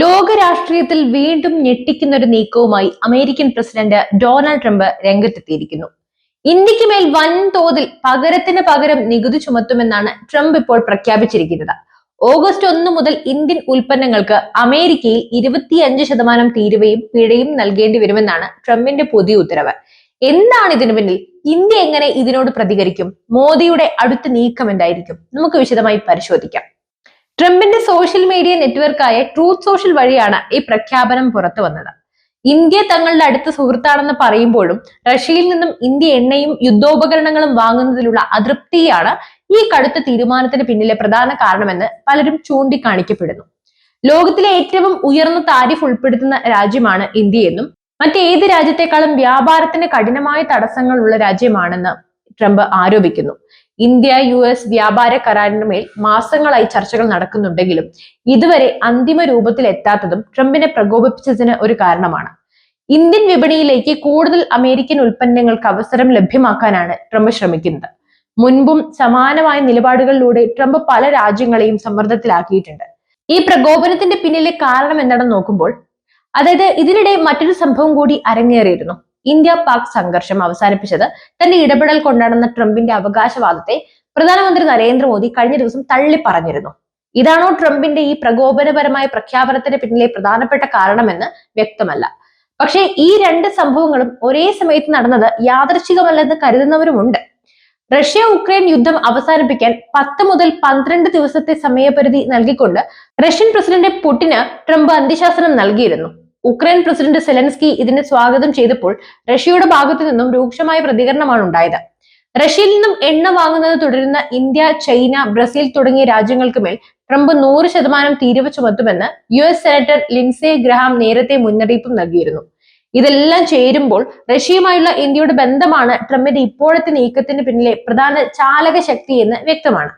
ലോക രാഷ്ട്രീയത്തിൽ വീണ്ടും ഞെട്ടിക്കുന്ന ഒരു നീക്കവുമായി അമേരിക്കൻ പ്രസിഡന്റ് ഡൊണാൾഡ് ട്രംപ് രംഗത്തെത്തിയിരിക്കുന്നു. ഇന്ത്യയ്ക്ക് മേൽ വൻതോതിൽ പകരത്തിന് പകരം നികുതി ചുമത്തുമെന്നാണ് ട്രംപ് ഇപ്പോൾ പ്രഖ്യാപിച്ചിരിക്കുന്നത്. ഓഗസ്റ്റ് ഒന്ന് മുതൽ ഇന്ത്യൻ ഉൽപ്പന്നങ്ങൾക്ക് അമേരിക്കയിൽ ഇരുപത്തിയഞ്ച് ശതമാനം തീരുവയും പിഴയും നൽകേണ്ടി വരുമെന്നാണ് ട്രംപിന്റെ പുതിയ ഉത്തരവ്. എന്താണ് ഇതിനു പിന്നിൽ? ഇന്ത്യ എങ്ങനെ ഇതിനോട് പ്രതികരിക്കും? മോദിയുടെ അടുത്ത നീക്കം എന്തായിരിക്കും? നമുക്ക് വിശദമായി പരിശോധിക്കാം. ട്രംപിന്റെ സോഷ്യൽ മീഡിയ നെറ്റ്വർക്കായ ട്രൂത്ത് സോഷ്യൽ വഴിയാണ് ഈ പ്രഖ്യാപനം പുറത്തു വന്നത്. ഇന്ത്യ തങ്ങളുടെ അടുത്ത സുഹൃത്താണെന്ന് പറയുമ്പോഴും റഷ്യയിൽ നിന്നും ഇന്ത്യ എണ്ണയും യുദ്ധോപകരണങ്ങളും വാങ്ങുന്നതിലുള്ള അതൃപ്തിയാണ് ഈ കടുത്ത തീരുമാനത്തിന് പിന്നിലെ പ്രധാന കാരണമെന്ന് പലരും ചൂണ്ടിക്കാണിക്കപ്പെടുന്നു. ലോകത്തിലെ ഏറ്റവും ഉയർന്ന താരിഫ് ഉൾപ്പെടുത്തുന്ന രാജ്യമാണ് ഇന്ത്യയെന്നും മറ്റേത് രാജ്യത്തെക്കാളും വ്യാപാരത്തിന് കഠിനമായ തടസ്സങ്ങളുള്ള രാജ്യമാണെന്ന് ട്രംപ് ആരോപിക്കുന്നു. ഇന്ത്യ യു എസ് വ്യാപാര കരാറിനുമേൽ മാസങ്ങളായി ചർച്ചകൾ നടക്കുന്നുണ്ടെങ്കിലും ഇതുവരെ അന്തിമ രൂപത്തിൽ എത്താത്തതും ട്രംപിനെ പ്രകോപിപ്പിച്ചതിന് ഒരു കാരണമാണ്. ഇന്ത്യൻ വിപണിയിലേക്ക് കൂടുതൽ അമേരിക്കൻ ഉൽപ്പന്നങ്ങൾക്ക് അവസരം ലഭ്യമാക്കാനാണ് ട്രംപ് ശ്രമിക്കുന്നത്. മുൻപും സമാനമായ നിലപാടുകളിലൂടെ ട്രംപ് പല രാജ്യങ്ങളെയും സമ്മർദ്ദത്തിലാക്കിയിട്ടുണ്ട്. ഈ പ്രകോപനത്തിന്റെ പിന്നിലെ കാരണം എന്താണെന്ന് നോക്കുമ്പോൾ അതായത് ഇതിനിടെ മറ്റൊരു സംഭവം കൂടി അരങ്ങേറിയിരുന്നു. ഇന്ത്യ പാക് സംഘർഷം അവസാനിപ്പിച്ചത് തന്റെ ഇടപെടൽ കൊണ്ടാണെന്ന ട്രംപിന്റെ അവകാശവാദത്തെ പ്രധാനമന്ത്രി നരേന്ദ്രമോദി കഴിഞ്ഞ ദിവസം തള്ളി പറഞ്ഞിരുന്നു ഇതാണോ ട്രംപിന്റെ ഈ പ്രകോപനപരമായ പ്രഖ്യാപനത്തിന് പിന്നിലെ പ്രധാനപ്പെട്ട കാരണമെന്ന് വ്യക്തമല്ല. പക്ഷേ ഈ രണ്ട് സംഭവങ്ങളും ഒരേ സമയത്ത് നടന്നത് യാദർശികമല്ലെന്ന് കരുതുന്നവരുമുണ്ട്. റഷ്യ ഉക്രൈൻ യുദ്ധം അവസാനിപ്പിക്കാൻ പത്ത് മുതൽ പന്ത്രണ്ട് ദിവസത്തെ സമയപരിധി നൽകിക്കൊണ്ട് റഷ്യൻ പ്രസിഡന്റ് പുടിന് ട്രംപ് അന്ത്യശാസനം നൽകിയിരുന്നു. ഉക്രൈൻ പ്രസിഡന്റ് സെലൻസ്കി ഇതിനെ സ്വാഗതം ചെയ്തപ്പോൾ റഷ്യയുടെ ഭാഗത്തു നിന്നും രൂക്ഷമായ പ്രതികരണമാണ് ഉണ്ടായത്. റഷ്യയിൽ നിന്നും എണ്ണ വാങ്ങുന്നത് തുടരുന്ന ഇന്ത്യ ചൈന ബ്രസീൽ തുടങ്ങിയ രാജ്യങ്ങൾക്ക് മേൽ ട്രംപ് നൂറ് ശതമാനം തീരുവ ചുമത്തുമെന്ന് U S senator Lindsey Graham നേരത്തെ മുന്നറിയിപ്പും നൽകിയിരുന്നു. ഇതെല്ലാം ചേരുമ്പോൾ റഷ്യയുമായുള്ള ഇന്ത്യയുടെ ബന്ധമാണ് ട്രംപിന്റെ ഇപ്പോഴത്തെ നീക്കത്തിന് പിന്നിലെ പ്രധാന ചാലക ശക്തി എന്ന് വ്യക്തമാണ്.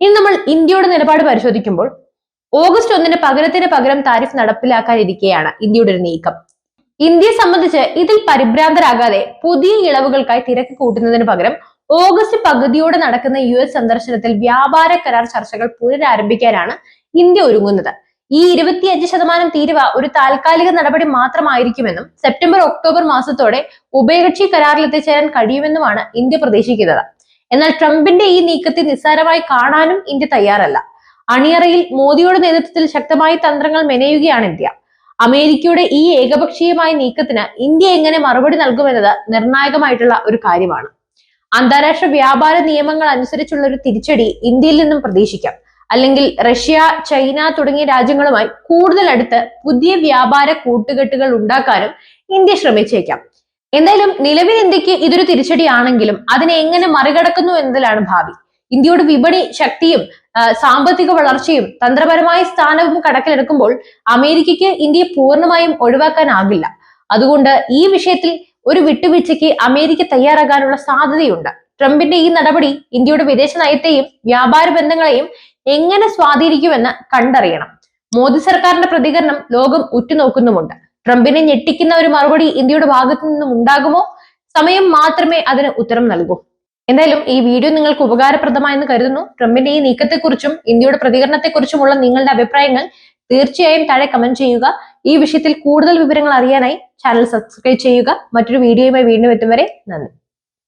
ഇനി നമ്മൾ ഇന്ത്യയുടെ നിലപാട് പരിശോധിക്കുമ്പോൾ ഓഗസ്റ്റ് ഒന്നിന് പകരത്തിന് പകരം താരിഫ് നടപ്പിലാക്കാനിരിക്കെയാണ് ഇന്ത്യയുടെ ഒരു നീക്കം. ഇന്ത്യയെ സംബന്ധിച്ച് ഇതിൽ പരിഭ്രാന്തരാകാതെ പുതിയ ഇളവുകൾക്കായി തിരക്ക് കൂട്ടുന്നതിന് പകരം ഓഗസ്റ്റ് പകുതിയോടെ നടക്കുന്ന യു എസ് സന്ദർശനത്തിൽ വ്യാപാര കരാർ ചർച്ചകൾ പുനരാരംഭിക്കാനാണ് ഇന്ത്യ ഒരുങ്ങുന്നത്. ഈ ഇരുപത്തിയഞ്ച് ശതമാനം തീരുവ ഒരു താൽക്കാലിക നടപടി മാത്രമായിരിക്കുമെന്നും സെപ്റ്റംബർ ഒക്ടോബർ മാസത്തോടെ ഉഭയകക്ഷി കരാറിൽ എത്തിച്ചേരാൻ കഴിയുമെന്നുമാണ് ഇന്ത്യ പ്രതീക്ഷിക്കുന്നത്. എന്നാൽ ട്രംപിന്റെ ഈ നീക്കത്തെ നിസ്സാരമായി കാണാനും ഇന്ത്യ തയ്യാറല്ല. അണിയറയിൽ മോദിയുടെ നേതൃത്വത്തിൽ ശക്തമായി തന്ത്രങ്ങൾ മെനയുകയാണ് ഇന്ത്യ. അമേരിക്കയുടെ ഈ ഏകപക്ഷീയമായ നീക്കത്തിന് ഇന്ത്യ എങ്ങനെ മറുപടി നൽകുമെന്നത് നിർണായകമായിട്ടുള്ള ഒരു കാര്യമാണ്. അന്താരാഷ്ട്ര വ്യാപാര നിയമങ്ങൾ അനുസരിച്ചുള്ള ഒരു തിരിച്ചടി ഇന്ത്യയിൽ നിന്നും പ്രതീക്ഷിക്കാം. അല്ലെങ്കിൽ റഷ്യ ചൈന തുടങ്ങിയ രാജ്യങ്ങളുമായി കൂടുതൽ അടുത്ത് പുതിയ വ്യാപാര കൂട്ടുകെട്ടുകൾ ഉണ്ടാക്കാനും ഇന്ത്യ ശ്രമിച്ചേക്കാം. എന്തായാലും നിലവിൽ ഇന്ത്യയ്ക്ക് ഇതൊരു തിരിച്ചടിയാണെങ്കിലും അതിനെ എങ്ങനെ മറികടക്കുന്നു എന്നതിലാണ് ഭാവി. ഇന്ത്യയുടെ വിപണി ശക്തിയും സാമ്പത്തിക വളർച്ചയും തന്ത്രപരമായ സ്ഥാനവും കണക്കിലെടുക്കുമ്പോൾ അമേരിക്കയ്ക്ക് ഇന്ത്യയെ പൂർണമായും ഒഴിവാക്കാനാകില്ല. അതുകൊണ്ട് ഈ വിഷയത്തിൽ ഒരു വിട്ടുവീഴ്ചയ്ക്ക് അമേരിക്ക തയ്യാറാകാനുള്ള സാധ്യതയുണ്ട്. ട്രംപിന്റെ ഈ നടപടി ഇന്ത്യയുടെ വിദേശ നയത്തെയും വ്യാപാര ബന്ധങ്ങളെയും എങ്ങനെ സ്വാധീനിക്കുമെന്ന് കണ്ടറിയണം. മോദി സർക്കാരിന്റെ പ്രതികരണം ലോകം ഉറ്റുനോക്കുന്നുമുണ്ട്. ട്രംപിനെ ഞെട്ടിക്കുന്ന ഒരു മറുപടി ഇന്ത്യയുടെ ഭാഗത്തു നിന്നും ഉണ്ടാകുമോ സമയം മാത്രമേ അതിന് ഉത്തരം നൽകൂ. എന്തായാലും ഈ വീഡിയോ നിങ്ങൾക്ക് ഉപകാരപ്രദമായെന്ന് കരുതുന്നു. ട്രംപിന്റെ ഈ നീക്കത്തെക്കുറിച്ചും ഇന്ത്യയുടെ പ്രതികരണത്തെക്കുറിച്ചുമുള്ള നിങ്ങളുടെ അഭിപ്രായങ്ങൾ തീർച്ചയായും താഴെ കമന്റ് ചെയ്യുക. ഈ വിഷയത്തിൽ കൂടുതൽ വിവരങ്ങൾ അറിയാനായി ചാനൽ സബ്സ്ക്രൈബ് ചെയ്യുക. മറ്റൊരു വീഡിയോയുമായി വീണ്ടും എത്തും വരെ നന്ദി.